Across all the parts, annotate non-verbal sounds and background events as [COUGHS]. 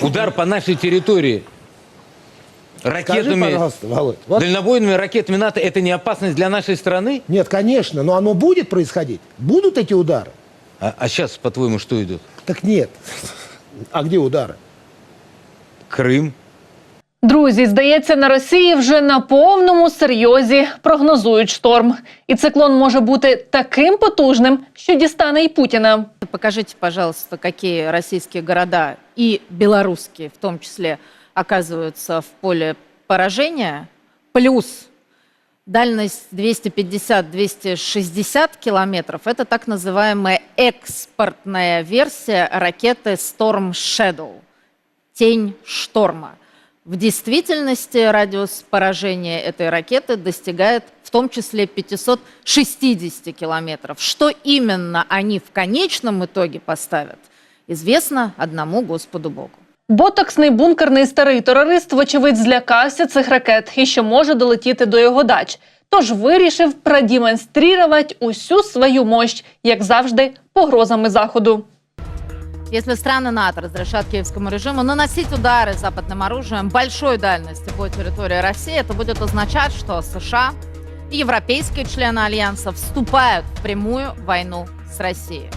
Удар по нашей территории Скажи, ракетами, пожалуйста, Володь. вот- дальнобойными ракетами НАТО, это не опасность для нашей страны? Нет, конечно, но оно будет происходить. Будут эти удары? А, сейчас, по-твоему, что идет? Так нет. А где удары? Крым. Друзі, здається, на Росії вже на повному серйозі прогнозують шторм, і циклон може бути таким потужним, що дістане і Путіна. Покажите, пожалуйста, какие российские города и белорусские в том числе оказываются в поле поражения. Плюс дальность 250-260 километров – это так называемая экспортная версия ракеты Storm Shadow – тень шторма. В действительности радиус поражения этой ракеты достигает в том числе 560 километров. Что именно они в конечном итоге поставят, известно одному Господу Богу. Ботоксний бункерний старий терорист, вочевидь, злякався цих ракет і що може долетіти до його дач. Тож вирішив продемонструвати усю свою мощь, як завжди, погрозами заходу. Если страны НАТО разрешат киевскому режиму наносить удары западным оружием большой дальности по территории России, это будет означать, что США и европейские члены Альянса вступают в прямую войну с Россией.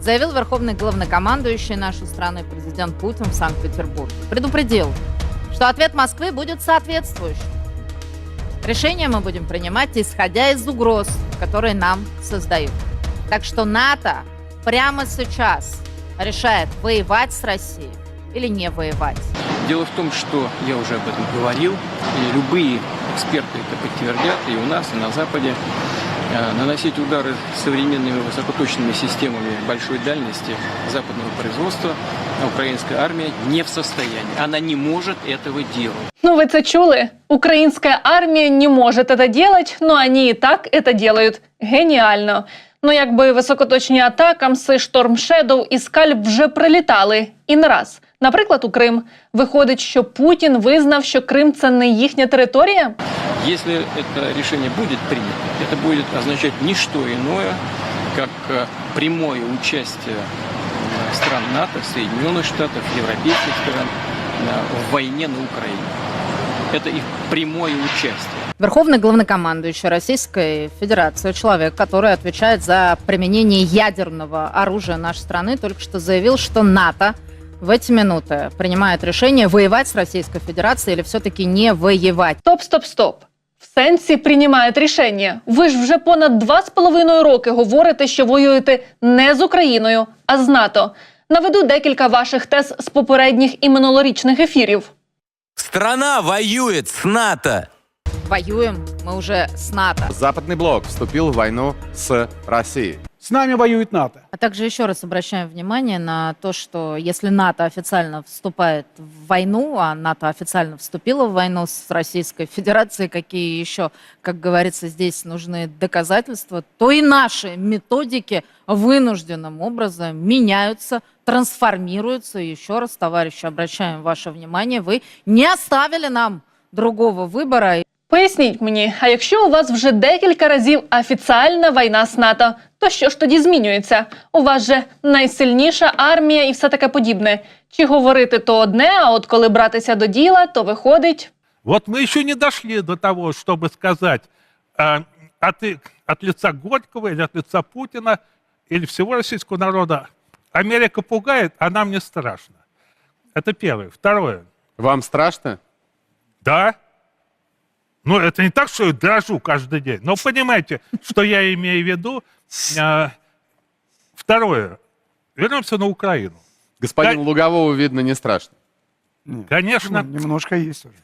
Заявил верховный главнокомандующий нашей страны президент Путин в Санкт-Петербурге. Предупредил, что ответ Москвы будет соответствующим. Решения мы будем принимать, исходя из угроз, которые нам создают. Так что НАТО прямо сейчас решает, воевать с Россией или не воевать. Дело в том, что я уже об этом говорил, и любые эксперты это подтвердят, и у нас, и на Западе. Э, Наносить удары современными высокоточными системами большой дальности западного производства украинская армия не в состоянии. Она не может этого делать. Ну, вы це чули? Украинская армия не может это делать, но они и так это делают. Геніально. Ну, якби високоточні атакамси, Шторм Шедоу і Скальп вже прилітали. І не раз. Наприклад, у Крим. Виходить, що Путін визнав, що Крим це не їхня територія? Если это решение будет принято, это будет означать не что иное, как э, прямое участие э, стран НАТО, Соединенных Штатов, европейских стран э, в войне на Украине. Это их прямое участие. Верховный главнокомандующий Российской Федерации, человек, который отвечает за применение ядерного оружия нашей страны, только что заявил, что НАТО в эти минуты принимает решение воевать с Российской Федерацией или все-таки не воевать. Стоп, стоп, стоп. В сенсі приймають рішення. Ви ж вже понад два з половиною роки говорите, що воюєте не з Україною, а з НАТО. Наведу декілька ваших тез з попередніх і минулорічних ефірів. Страна воюет с НАТО. Воюем мы уже с НАТО. Западный блок вступил в войну с Россией. С нами воюет НАТО. А также еще раз обращаем внимание на то, что если НАТО официально вступает в войну, а НАТО официально вступило в войну с Российской Федерацией, какие еще, как говорится, здесь нужны доказательства, то и наши методики вынужденным образом меняются, трансформируются. Еще раз, товарищи, обращаем ваше внимание, вы не оставили нам другого выбора. Поясніть мені, а якщо у вас вже декілька разів офіціальна війна з НАТО, то що ж тоді змінюється? У вас же найсильніша армія і все таке подібне. Чи говорити то одне, а от коли братися до діла, то виходить. Вот мы еще не дошли до того, чтобы сказать э, от, и- от лица Горького или от лица Путина или всего российского народа. Америка пугает, а нам не страшно. Это первое. Второе. Вам страшно? Да. Ну, это не так, что я дрожу каждый день. Но понимаете, что я имею в виду. Э, второе. Вернемся на Украину. Господину Да. Луговому, видно, не страшно. Конечно, Немножко есть уже.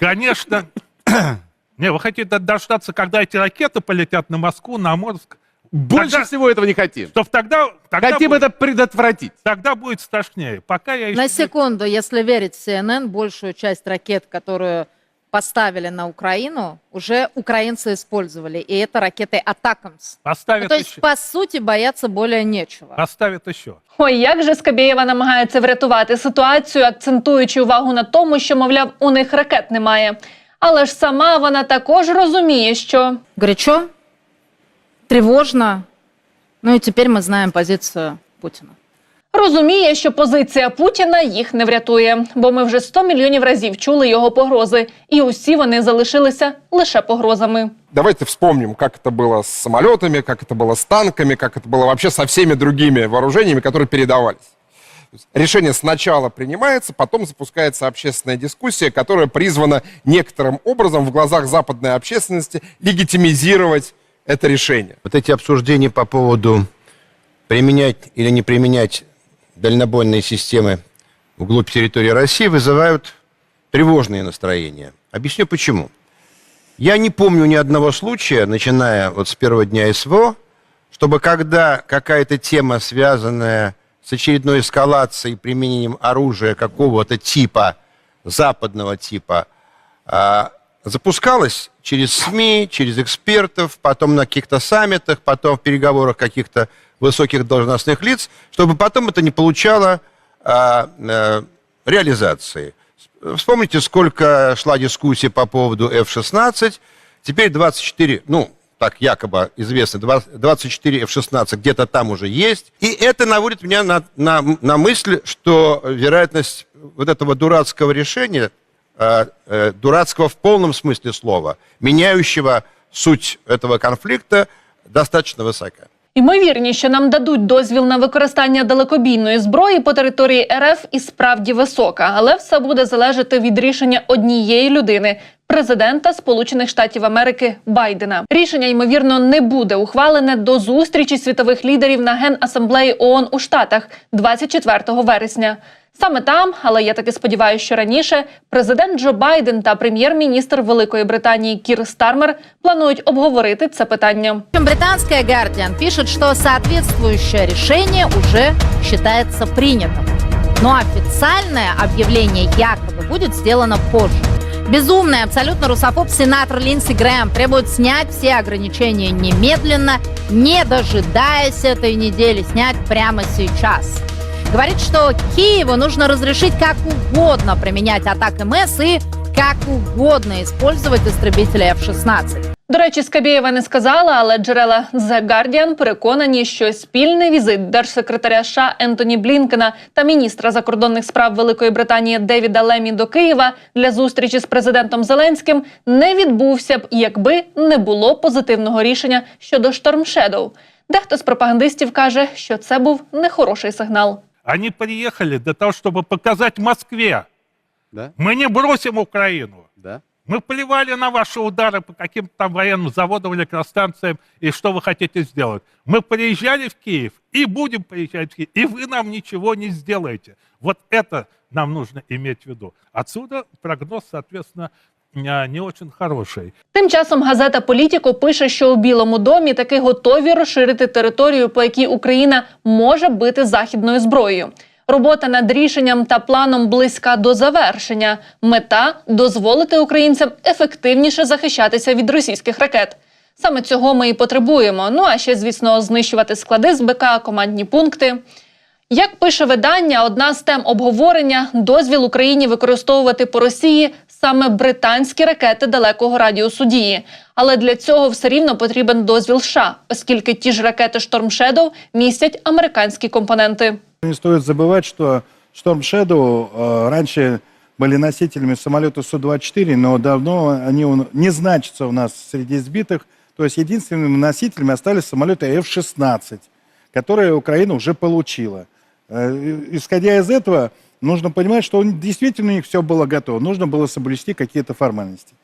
Конечно. [COUGHS] Не, вы хотите дождаться, когда эти ракеты полетят на Москву, на Морск? Больше Тогда- всего этого не хотим. Чтоб тогда, тогда, Хотим будет, это предотвратить. тогда будет страшнее. Пока я еще... На секунду, если верить CNN, большую часть ракет, которую поставили на Украину, уже украинцы использовали. И это ракеты «Атакамс». Ну, Поставят то есть, еще. по сути, бояться более нечего. Поставят еще. Ой, як же Скабєєва намагається врятувати ситуацію, акцентуючи увагу на тому, що, мовляв, у них ракет немає. Але ж сама вона також розуміє, що Горячо, тревожно. Ну и теперь мы знаем позицию Путина. Розуміє, що позиція Путіна їх не врятує, бо ми вже 100 мільйонів разів чули його погрози, і усі вони залишилися лише погрозами. Давайте вспомним, как это было с самолетами, как это было с танками, как это было вообще со всеми другими вооружениями, которые передавались. То есть Решение сначала принимается, потом запускается общественная дискуссия, которая призвана некоторым образом в глазах западной общественности легитимизировать это решение. Вот эти обсуждения по поводу применять или не применять дальнобойные системы вглубь территории России вызывают тревожные настроения. Объясню почему. Я не помню ни одного случая, начиная вот с первого дня СВО, чтобы когда какая-то тема, связанная с очередной эскалацией, применением оружия какого-то типа, западного типа, а, запускалась через СМИ, через экспертов, потом на каких-то саммитах, потом в переговорах каких-то высоких должностных лиц, чтобы потом это не получало а, э, реализации. Вспомните, сколько шла дискуссия по поводу F-16. Теперь 24, ну, так якобы известно, 20 24 F-16 где-то там уже есть. И это наводит меня на, на, на мысль, что вероятность вот этого дурацкого решения, дурацкого в полном смысле слова, меняющего суть этого конфликта, достаточно высока. Ймовірність, що нам дадуть дозвіл на використання далекобійної зброї по території РФ і справді висока, але все буде залежати від рішення однієї людини. Президента Сполучених Штатів Америки Байдена рішення ймовірно не буде ухвалене до зустрічі світових лідерів на генасамблеї ООН у Штатах 24 вересня. Саме там, але я таки сподіваюся, що раніше президент Джо Байден та прем'єр-міністр Великої Британії Кір Стармер планують обговорити це питання. Причем Британская Guardian пишет, что соответствующее решение уже считается принятым. Но официальное объявление якобы будет сделано позже. Безумный абсолютно русофоб сенатор Линдси Грэм требует снять все ограничения немедленно, не дожидаясь этой недели, снять прямо сейчас. Говорит, что Киеву нужно разрешить как угодно применять атаки МС и как угодно использовать истребители F-16. До речі, Скабєєва не сказала, але джерела The Guardian переконані, що спільний візит держсекретаря США Ентоні Блінкена та міністра закордонних справ Великої Британії Девіда Лемі до Києва для зустрічі з президентом Зеленським не відбувся б, якби не було позитивного рішення щодо Shadow. Дехто з пропагандистів каже, що це був нехороший сигнал. Они приехали для того, чтобы показать Москве, Да? мы не бросим Украину. Да? Мы плевали на ваши удары по каким-то там военным заводам, электростанциям, и что вы хотите сделать. Мы приезжали в Киев и будем приезжать в Киев, и вы нам ничего не сделаете. Вот это нам нужно иметь в виду. Отсюда прогноз, соответственно, не очень хороший. Тим часом газета Політіко пише, що у Білому домі таки готові розширити територію, по якій Україна може бити західною зброєю. Робота над рішенням та планом близька до завершення. Мета дозволити українцям ефективніше захищатися від російських ракет. Саме цього ми і потребуємо. Ну а ще, звісно, знищувати склади з БК, командні пункти. Як пише видання, одна з тем обговорення дозвіл Україні використовувати по Росії саме британські ракети далекого радіусу дії. Але для цього все рівно потрібен дозвіл США, оскільки ті ж ракети Storm Shadow містять американські компоненти. Не стоит забывать, что Storm Shadow э, раньше были носителями самолета Су-24, но давно они у- не значатся у нас среди сбитых. То есть единственными носителями остались самолеты F-16, которые Украина уже получила. Э, Исходя из этого, нужно понимать, что действительно у них все было готово. Нужно было соблюсти какие-то формальности.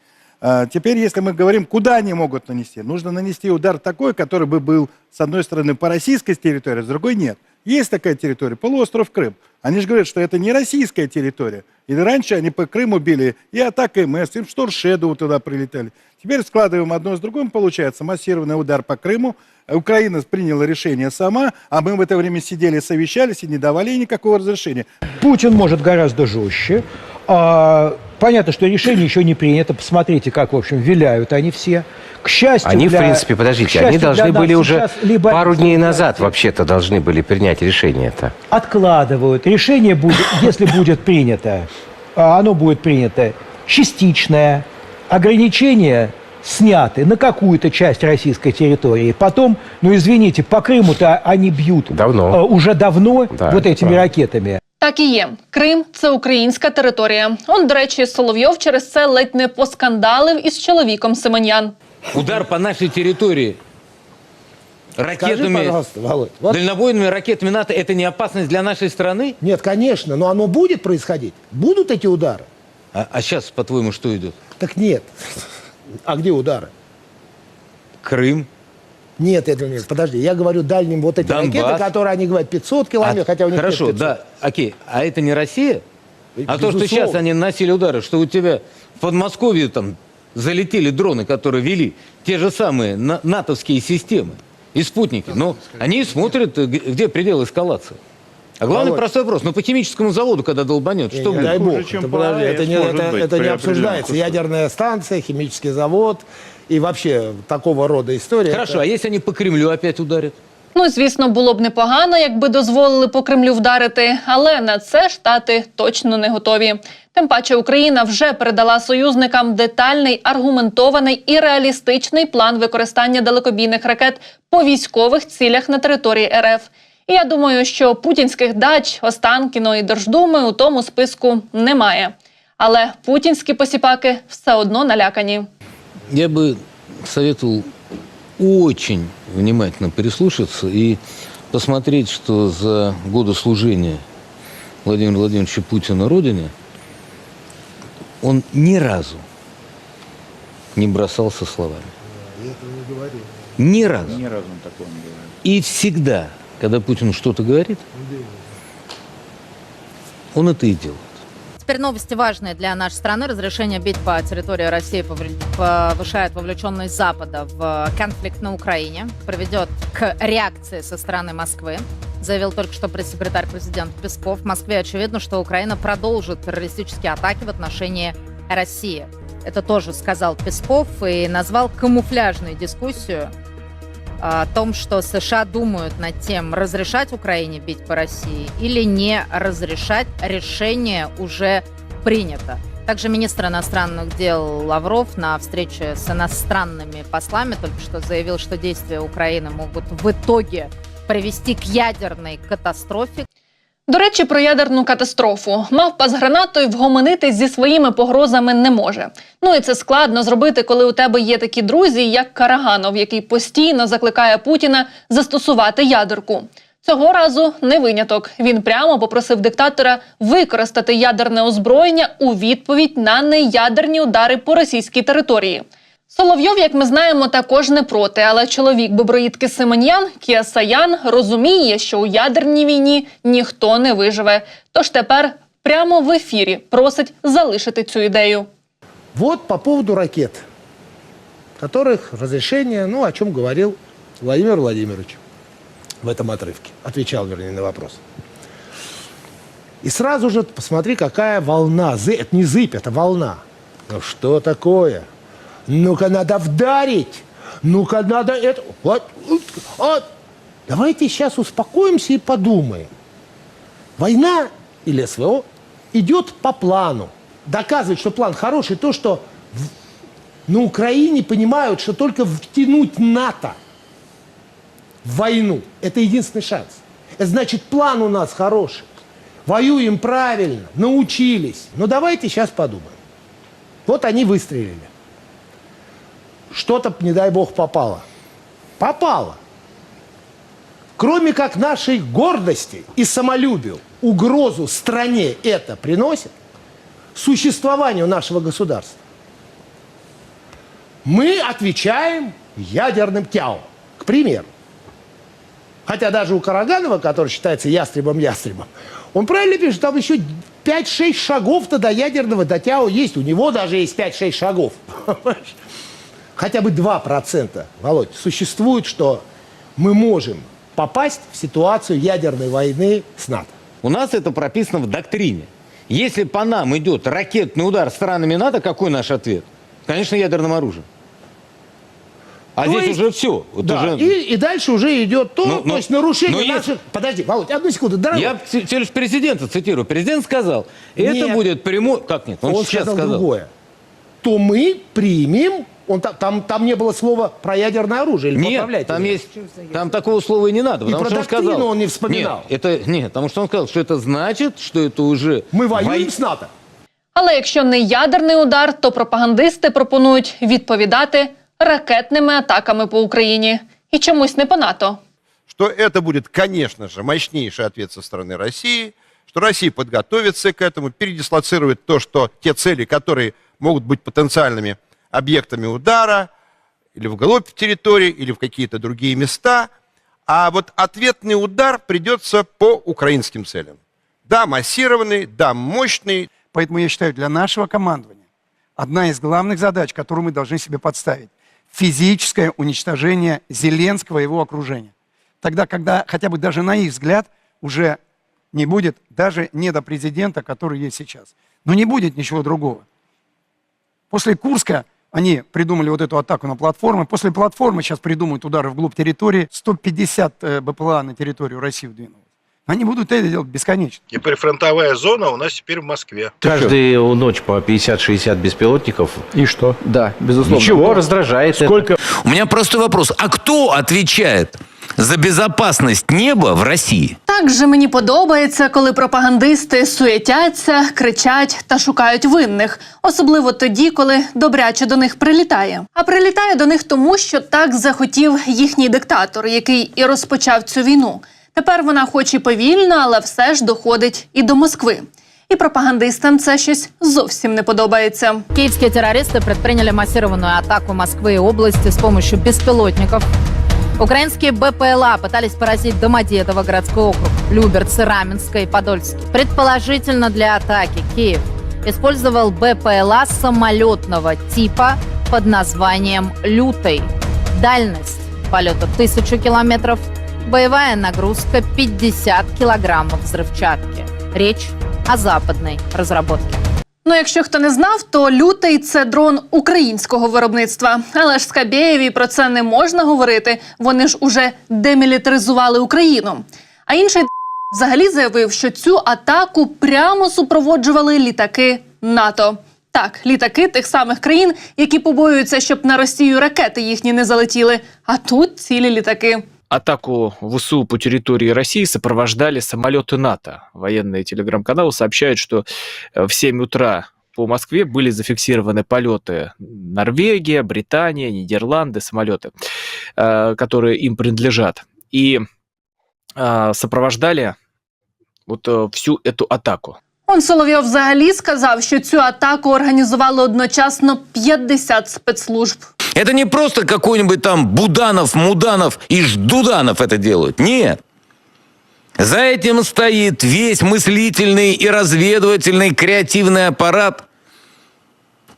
А, Теперь, если мы говорим, куда они могут нанести, нужно нанести удар такой, который бы был, с одной стороны, по российской территории, с другой нет. Есть такая территория, полуостров Крым. Они же говорят, что это не российская территория. И раньше они по Крыму били и атакой МС, и Шторшеду туда прилетали. Теперь складываем одно с другим, получается массированный удар по Крыму. Украина приняла решение сама, а мы в это время сидели, совещались и не давали никакого разрешения. Путин может гораздо жестче. А, понятно, что решение еще не принято. Посмотрите, как, в общем, виляют они все. К счастью, Они, в для- принципе, к подождите, счастью они должны были уже либо пару дней назад вообще-то должны были принять решение это. откладывают. Решение будет, [COUGHS] если будет принято, а оно будет принято частичное. Ограничения сняты на какую-то часть российской территории. Потом, ну извините, по Крыму-то они бьют Давно. э, уже давно Да, вот этими да. ракетами. Так і є. Крим це українська територія. Он, до речі, Соловйов через це ледь не поскандалив із чоловіком Семенян. Удар по нашей территории Скажи, ракетами, пожалуйста, Володь, вот- дальнобойными ракетами НАТО, это не опасность для нашей страны? Нет, конечно, но оно будет происходить. Будут эти удары? А, сейчас, по-твоему, что идет? Так нет. А где удары? Крым. Нет, это нет. Подожди, я говорю дальним вот эти Донбасс. ракеты, которые они говорят 500 километров, А, хотя у них нет Хорошо, 500. да, окей. А это не Россия? А то, что сейчас они наносили удары, что у тебя в Подмосковье там залетели дроны, которые вели те же самые на- натовские системы и спутники. Но они смотрят, э, где предел эскалации. А главный Володь. простой вопрос. Ну, по химическому заводу, когда долбанет, Не, что не будет? дай бог. Это, подожди, это не, это- это не обсуждается. Ядерная станция, химический завод и вообще такого рода история. Хорошо, а если они по Кремлю опять ударят? Ну, звісно, було б непогано, якби дозволили по Кремлю вдарити, але на це штати точно не готові. Тим паче Україна вже передала союзникам детальний, аргументований і реалістичний план використання далекобійних ракет по військових цілях на території РФ. І я думаю, що путінських дач, Останкіно і Держдуми у тому списку немає. Але путінські посіпаки все одно налякані. Я бы советовал очень внимательно прислушаться и посмотреть, что за годы служения Владимира Владимировича Путина Родине он ни разу не бросался словами. Ни разу. Ни разу такого не говорил. И всегда, когда Путин что-то говорит, он это и делает. Теперь новости важные для нашей страны. Разрешение бить по территории России повышает вовлеченность Запада в конфликт на Украине, приведет к реакции со стороны Москвы. Заявил только что пресс-секретарь президента Песков. В Москве очевидно, что Украина продолжит террористические атаки в отношении России. Это тоже сказал Песков и назвал камуфляжной дискуссию о том, что США думают над тем, разрешать Украине бить по России или не разрешать, решение уже принято. Также министр иностранных дел Лавров на встрече с иностранными послами только что заявил, что действия Украины могут в итоге привести к ядерной катастрофе, До речі, про ядерну катастрофу. Мавпа з гранатою вгомонитись зі своїми погрозами не може. Ну і це складно зробити, коли у тебе є такі друзі, як Караганов, який постійно закликає Путіна застосувати ядерку. Цього разу не виняток. Він прямо попросив диктатора використати ядерне озброєння у відповідь на неядерні удари по російській території. Соловйов, як ми знаємо, також не проти, але чоловік боброїдки Семен'ян Кіасаян розуміє, що у ядерній війні ніхто не виживе. Тож тепер прямо в ефірі просить залишити цю ідею. Вот по поводу ракет, которых разрешение, ну, о чем говорил Владимир Владимирович в этом отрывке. Отвечал, вернее, на вопрос. И сразу же посмотри, какая волна. Зы- Это не зыбь, это волна. Ну что такое? Ну-ка надо вдарить. Ну-ка надо это... Вот, вот. Давайте сейчас успокоимся и подумаем. Война или СВО идет по плану. Доказывает, что план хороший, то, что в- на Украине понимают, что только втянуть НАТО в войну – это единственный шанс. Это значит, план у нас хороший. Воюем правильно, научились. Но давайте сейчас подумаем. Вот они выстрелили. Что-то, не дай бог, попало. Попало. Кроме как нашей гордости и самолюбию, угрозу стране это приносит, существованию нашего государства. Мы отвечаем ядерным тяо, к примеру. Хотя даже у Караганова, который считается ястребом-ястребом, он правильно пишет, там еще 5-6 шагов-то до ядерного, до тяо есть. У него даже есть 5-6 шагов. [LAUGHS] Хотя бы 2%, Володь, существует, что мы можем попасть в ситуацию ядерной войны с НАТО. У нас это прописано в доктрине. Если по нам идет ракетный удар странами НАТО, какой наш ответ? Конечно, ядерным оружием. А То здесь есть- уже все. Вот Да, уже- и, и дальше уже идет то, Ну, то ну, есть нарушение но есть- наших... Подожди, Володь, одну секунду, дорогой. Я лишь президента цитирую. Президент сказал, это Нет. будет прямой... Как нет? Он, Он сейчас сказал, сказал. другое. То мы примем Он, та- там, там не было слова про ядерное оружие. Или Нет, поправляйте там меня. есть, там такого слова и не надо. И потому про что он доктрину сказал, он не вспоминал. Нет, это, нет, потому что он сказал, что это значит, что это уже... Мы воюем вой- с НАТО. Але якщо не ядерний удар, то пропагандисти пропонують відповідати ракетними атаками по Україні і чомусь не по НАТО. Что это будет, конечно же, мощнейший ответ со стороны России, что Россия подготовится к этому, передислоцирует то, что те цели, которые могут быть потенциальными объектами удара, или вглубь территории, или в какие-то другие места. А вот ответный удар придется по украинским целям. Да, массированный, да, мощный, Поэтому я считаю, для нашего командования одна из главных задач, которую мы должны себе подставить, физическое уничтожение Зеленского и его окружения. Тогда, когда хотя бы даже на их взгляд уже не будет даже не до президента, который есть сейчас. Но не будет ничего другого. После Курска они придумали вот эту атаку на платформы. После платформы сейчас придумают удары вглубь территории. 150 э, БПЛА на территорию России вдвинулось. Они будут это делать бесконечно. И прифронтовая зона у нас теперь в Москве. Каждую ночь по 50-60 беспилотников. И что? Да, безусловно. Ничего, раздражает это. Сколько У меня просто вопрос. А кто отвечает за безопасность неба в России? Так же мені подобається, коли пропагандисти суетяться, кричать та шукають винних, особливо тоді, коли добряче до них прилітає. А прилітає до них тому, що так захотів їхній диктатор, який і розпочав цю війну. Тепер вона, хоч і повільно, але все ж доходить і до Москви. І пропагандистам це щось зовсім не подобається. Киевские терористы предприняли массированную атаку Москвы и области с помощью беспилотников. Украинские БПЛА пытались поразить Домодедово, городской округ, Люберцы, Раменское и Подольский. Предположительно для атаки Киев использовал БПЛА самолетного типа под названием «Лютый». Дальность полета 1000 километров, боевая нагрузка 50 килограммов взрывчатки. Речь о западной разработке. Ну, якщо хто не знав, то лютий це дрон українського виробництва. Але ж Скабєєві про це не можна говорити. Вони ж уже демілітаризували Україну. А інший [LAUGHS] взагалі заявив, що цю атаку прямо супроводжували літаки НАТО. Так, літаки тих самих країн, які побоюються, щоб на Росію ракети їхні не залетіли. А тут цілі літаки. Атаку ВСУ по территории России сопровождали самолеты НАТО. Военные телеграм-каналы сообщают, что э, в 7 утра по Москве были зафиксированы полеты Норвегия, Британия, Нидерланды, самолеты, э, которые им принадлежат. И э, сопровождали вот всю эту атаку. Он Соловйов взагалі сказав, що цю атаку організували одночасно 50 спецслужб. Это не просто какой-нибудь там Буданов, Муданов и Ждуданов это делают. Нет. За этим стоит весь мыслительный и разведывательный креативный аппарат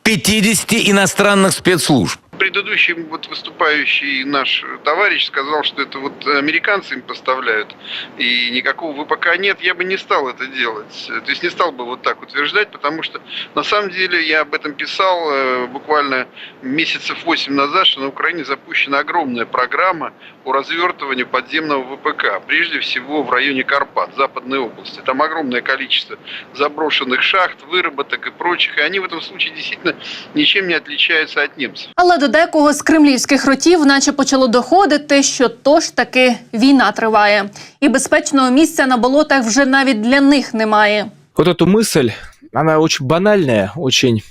50 иностранных спецслужб. Предыдущий вот выступающий наш товарищ сказал, что это вот американцы им поставляют, и никакого ВПК нет, я бы не стал это делать. То есть не стал бы вот так утверждать, потому что на самом деле я об этом писал э, буквально месяцев 8 назад, что на Украине запущена огромная программа по развертыванию подземного ВПК, прежде всего в районе Карпат, Западной области. Там огромное количество заброшенных шахт, выработок и прочих, и они в этом случае действительно ничем не отличаются от немцев. Але до декого з кремлівських ротів, наче почало доходити, що то ж таки війна триває, і безпечного місця на болотах вже навіть для них немає. Вот эту мысль, она очень банальная, очень э,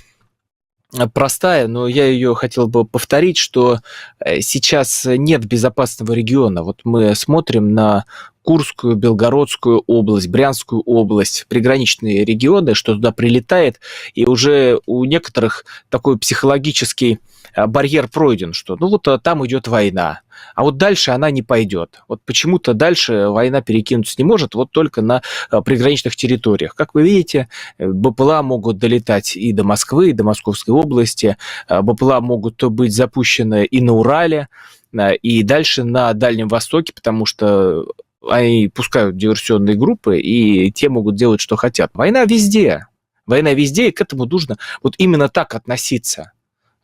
простая, но я ее хотел бы повторить, что э, сейчас нет безопасного региона. Вот мы смотрим на Курскую, Белгородскую область, Брянскую область, приграничные регионы, что туда прилетает, и уже у некоторых такой психологический барьер пройден, что ну вот а, там идет война, а вот дальше она не пойдет. Вот почему-то дальше война перекинуться не может, вот только на э, приграничных территориях. Как вы видите, э, БПЛА могут долетать и до Москвы, и до Московской области, э, БПЛА могут быть запущены и на Урале, э, и дальше на Дальнем Востоке, потому что они пускают диверсионные группы, и те могут делать, что хотят. Война везде. Война везде, и к этому нужно вот именно так относиться.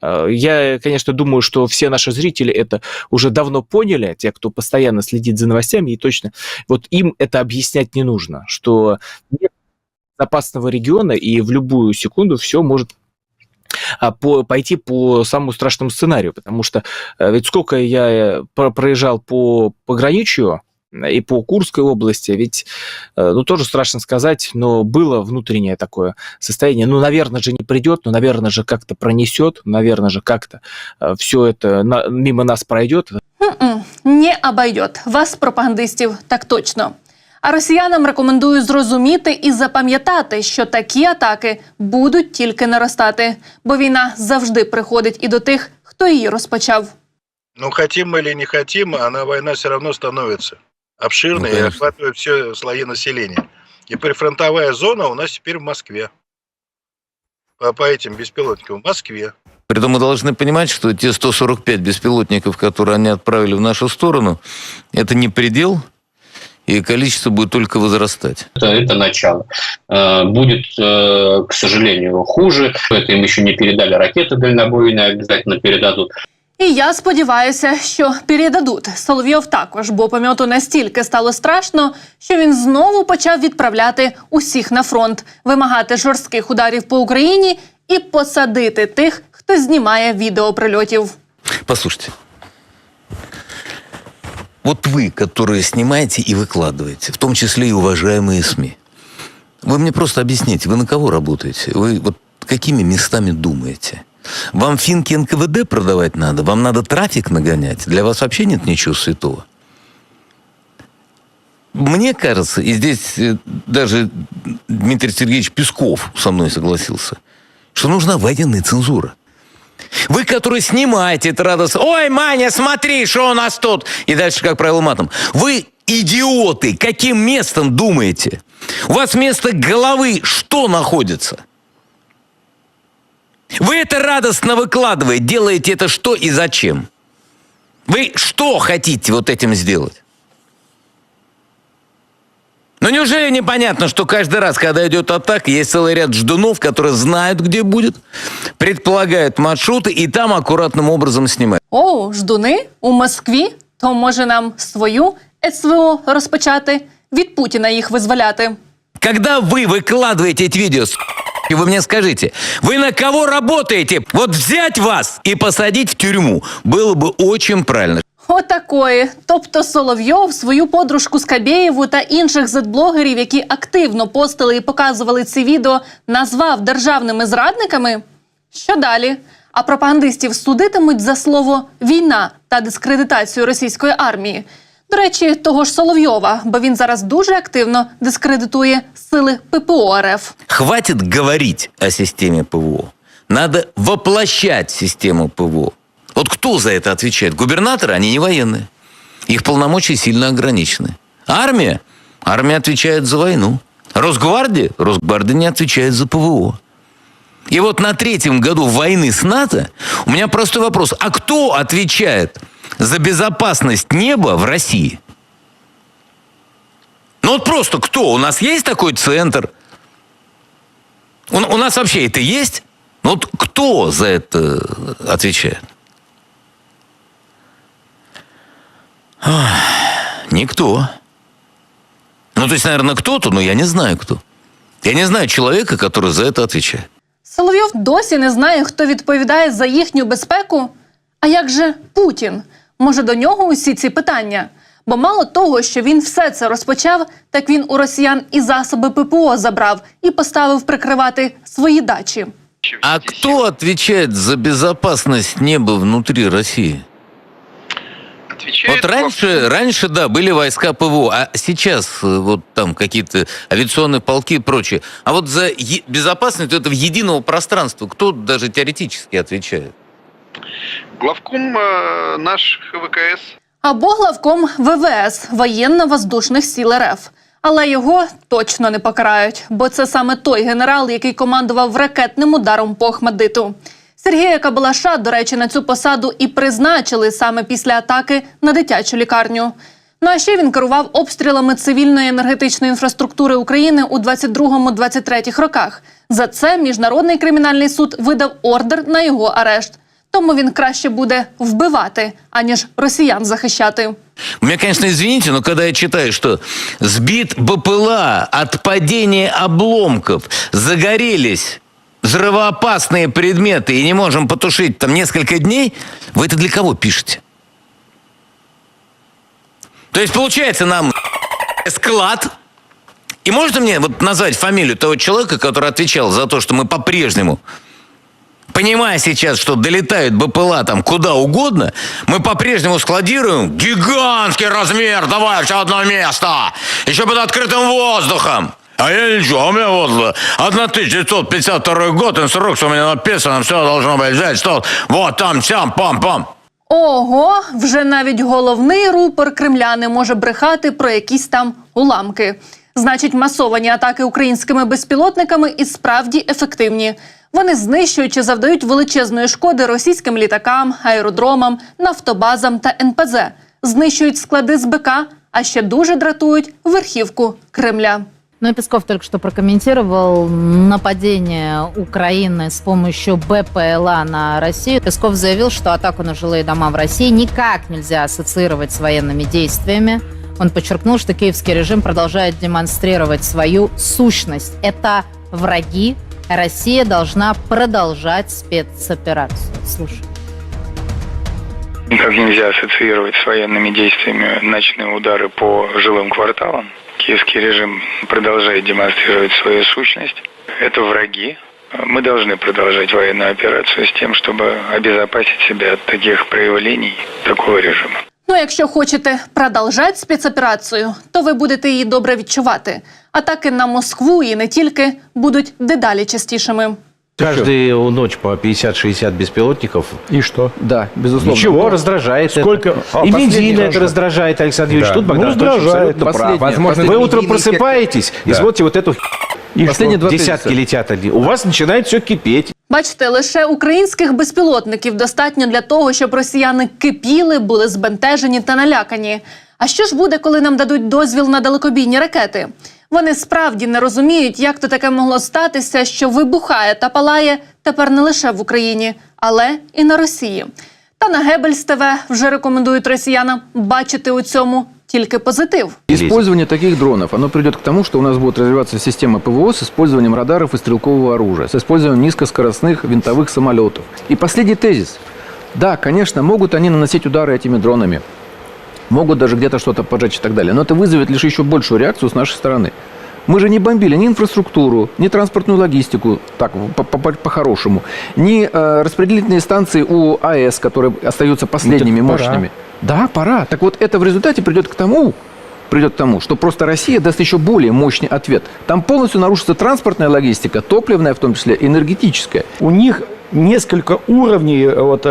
Э, Я, конечно, думаю, что все наши зрители это уже давно поняли, те, кто постоянно следит за новостями, и точно вот им это объяснять не нужно, что нет безопасного региона, и в любую секунду все может а, по, пойти по самому страшному сценарию, потому что э, ведь сколько я э, про- проезжал по пограничью, и по Курской области, ведь, э, ну, тоже страшно сказать, но было внутреннее такое состояние. Ну, наверное же не придет, ну, наверное же как-то пронесет, наверное же как-то все это на- мимо нас пройдет. М-м, не обойдет вас, пропагандистів, так точно. А росіянам рекомендую зрозуміти і запам'ятати, що такі атаки будуть тільки наростати, бо війна завжди приходить і до тих, хто її розпочав. Ну, хотим мы или не хотим, она война все равно становится обширной Ну, и охватывает все слои населения. И прифронтовая зона у нас теперь в Москве. По, по этим беспилотникам в Москве. Притом мы должны понимать, что те 145 беспилотников, которые они отправили в нашу сторону, это не предел, и количество будет только возрастать. Это, это начало. Э, Будет, э, к сожалению, хуже. Это им еще не передали ракеты дальнобойные, обязательно передадут. І я сподіваюся, що передадуть. Соловйов також, бо пам'яту настільки стало страшно, що він знову почав відправляти усіх на фронт, вимагати жорстких ударів по Україні і посадити тих, хто знімає відео прильотів. Послушайте. Вот вы, которые снимаете и выкладываете, в том числе и уважаемые СМИ, вы мне просто объясните, вы на кого работаете? Вы вот какими местами думаете? Вам финки НКВД продавать надо? Вам надо трафик нагонять? Для вас вообще нет ничего святого? Мне кажется, и здесь э, даже Дмитрий Сергеевич Песков со мной согласился, что нужна военная цензура. Вы, которые снимаете это радостно, ой, Маня, смотри, что у нас тут, и дальше, как правило, матом. Вы идиоты, каким местом думаете? У вас вместо головы что находится? Вы это радостно выкладываете, делаете это что и зачем? Вы что хотите вот этим сделать? Ну неужели непонятно, что каждый раз, когда идет атака, есть целый ряд ждунов, которые знают, где будет, предполагают маршруты и там аккуратным образом снимают. О, ждуни у Москві? То може нам свою СВО розпочати? Від Путіна їх визволяти. Когда вы выкладываете эти видео, с***, и вы мне скажите, вы на кого работаете? Вот взять вас и посадить в тюрьму было бы очень правильно. Отакої. Тобто Соловйов свою подружку Скабєєву та інших зетблогерів, які активно постили і показували ці відео, назвав державними зрадниками. Що далі? А пропагандистів судитимуть за слово війна та дискредитацію російської армії. До речі, того ж Соловйова, бо він зараз дуже активно дискредитує сили ППО РФ. Хватит говорить о системе ПВО. Надо воплощать систему ПВО. Вот кто за это отвечает? Губернаторы, они не военные. Их полномочия сильно ограничены. Армия? Армия отвечает за войну. Росгвардия? Росгвардия не отвечает за ПВО. И вот на третьем году войны с НАТО у меня простой вопрос. А кто отвечает за безопасность неба в России? Ну вот просто кто? У нас есть такой центр? У, у нас вообще это есть? Ну вот кто за это отвечает? Ах, Никто. Ну, то есть, наверное, кто-то, но я не знаю кто. Я не знаю человека, который за это отвечает. Соловйов досі не знає, хто відповідає за їхню безпеку. А як же Путін? Може, до нього усі ці питання? Бо мало того, що він все це розпочав, так він у росіян і засоби ППО забрав і поставив прикривати свої дачі. А кто отвечает за безопасность неба внутри России? Вот раньше, раньше, да, были войска ПВО, а сейчас э, вот там какие-то авиационные полки и прочее. А вот за е- безопасность этого единого пространства кто даже теоретически отвечает? Главком наш ХВКС. Або главком ВВС воєнно-воздушних сил РФ. Але його точно не покарають, бо це саме той генерал, який командував ракетним ударом по Ахмадиту. Сергія Кабалаша, до речі, на цю посаду і призначили саме після атаки на дитячу лікарню. Ну а ще він керував обстрілами цивільної енергетичної інфраструктури України у 22-23 роках. За це міжнародний кримінальний суд видав ордер на його арешт. Тому він краще буде вбивати, аніж росіян захищати. У меня, конечно, извините, но когда я читаю, что сбит БПЛА от падения обломков, загорелись, взрывоопасные предметы и не можем потушить там несколько дней, вы это для кого пишете? То есть, получается, нам склад. И можете мне вот назвать фамилию того человека, который отвечал за то, что мы по-прежнему, понимая сейчас, что долетают БПЛА там куда угодно, мы по-прежнему складируем гигантский размер, давай все одно место, еще под открытым воздухом. А я ничего, у меня вот 1952 год, инструкция у меня написана, все должно быть взять, что вот там, сям, пам-пам. Ого, вже навіть головний рупор Кремля не може брехати про якісь там уламки. Значить, масовані атаки українськими безпілотниками і справді ефективні. Вони знищують чи завдають величезної шкоди російським літакам, аеродромам, нафтобазам та НПЗ, знищують склади з БК, а ще дуже дратують верхівку Кремля. Ну и Песков только что прокомментировал нападение Украины с помощью БПЛА на Россию. Песков заявил, что атаку на жилые дома в России никак нельзя ассоциировать с военными действиями. Он подчеркнул, что киевский режим продолжает демонстрировать свою сущность. Это враги. Россия должна продолжать спецоперацию. Слушай. Никак нельзя ассоциировать с военными действиями ночные удары по жилым кварталам. Киевский режим продолжает демонстрировать свою сущность. Это враги. Мы должны продолжать военную операцию с тем, чтобы обезопасить себя от таких проявлений такого режима. Ну, якщо хочете продовжати спецоперацію, то ви будете її добре відчувати. Атаки на Москву і не тільки будуть дедалі частішими. Каждую ночь по 50-60 беспилотников. И что? Да, безусловно. Ничего, раздражает Сколько? это. А, И последний бензин раз это раздражает, Александр Юрьевич. Да. Тут Богдан Ну, Анатольевич раздражает. абсолютно прав. Последнее. Возможно, вы утром просыпаетесь и Да. смотрите вот эту И Последние что? два десятки летят одни. У вас начинает все кипеть. Бачите, лише українських безпілотників достатньо для того, щоб росіяни кипіли, були збентежені та налякані. А що ж буде, коли нам дадуть дозвіл на далекобійні ракети? Вони справді не розуміють, як то таке могло статися, що вибухає та палає тепер не лише в Україні, але і на Росії. Та на Гебельс ТВ вже рекомендують росіянам бачити у цьому тільки позитив. Использование таких дронов, оно придет к тому, что у нас будет развиваться система ПВО с использованием радаров и стрелкового оружия, с использованием низкоскоростных винтовых самолетов. И последний тезис. Да, конечно, могут они наносить удары этими дронами, могут даже где-то что-то поджечь и так далее, но это вызовет лишь еще большую реакцию с нашей стороны. Мы же не бомбили ни инфраструктуру, ни транспортную логистику, так, по- по- по-хорошему, ни э, распределительные станции у АЭС, которые остаются последними Ну, так пора. Да, пора. Так вот, это в результате придет к тому, придет к тому, что просто Россия даст еще более мощный ответ. Там полностью нарушится транспортная логистика, топливная в том числе, энергетическая. У них несколько уровней э, вот, э,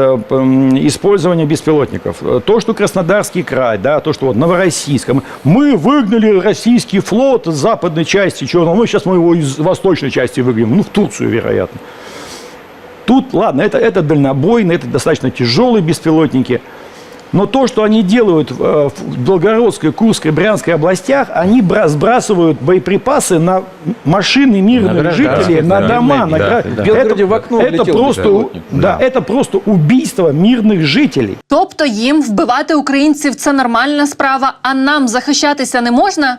использования беспилотников. То, что Краснодарский край, да, то, что вот Новороссийск. Мы выгнали российский флот из западной части Черного моря, сейчас мы его из восточной части выгоним, ну, в Турцию, вероятно. Тут, ладно, это, это дальнобойные, это достаточно тяжелые беспилотники. Но то, что они делают э, в Белгородской, Курской, Брянской областях, они бра- сбрасывают боеприпасы на машины мирных На гражданских, жителей, на да, дома. на да, гра- да. Это- В Белгороде в окно это влетел просто, беспилотник. да, это просто убийство мирных жителей. Тобто їм вбивати українців це нормальна справа, а нам захищатися не можна?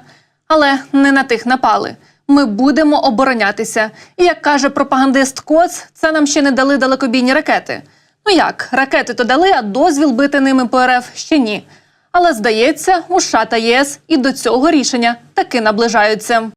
Але не на тих напали. Ми будемо оборонятися. І як каже пропагандист Коц, це нам ще не дали далекобійні ракети. Ну як, ракети то дали, а дозвіл бити ними по РФ ще ні. Але здається, у США та ЄС і до цього рішення таки наближаються.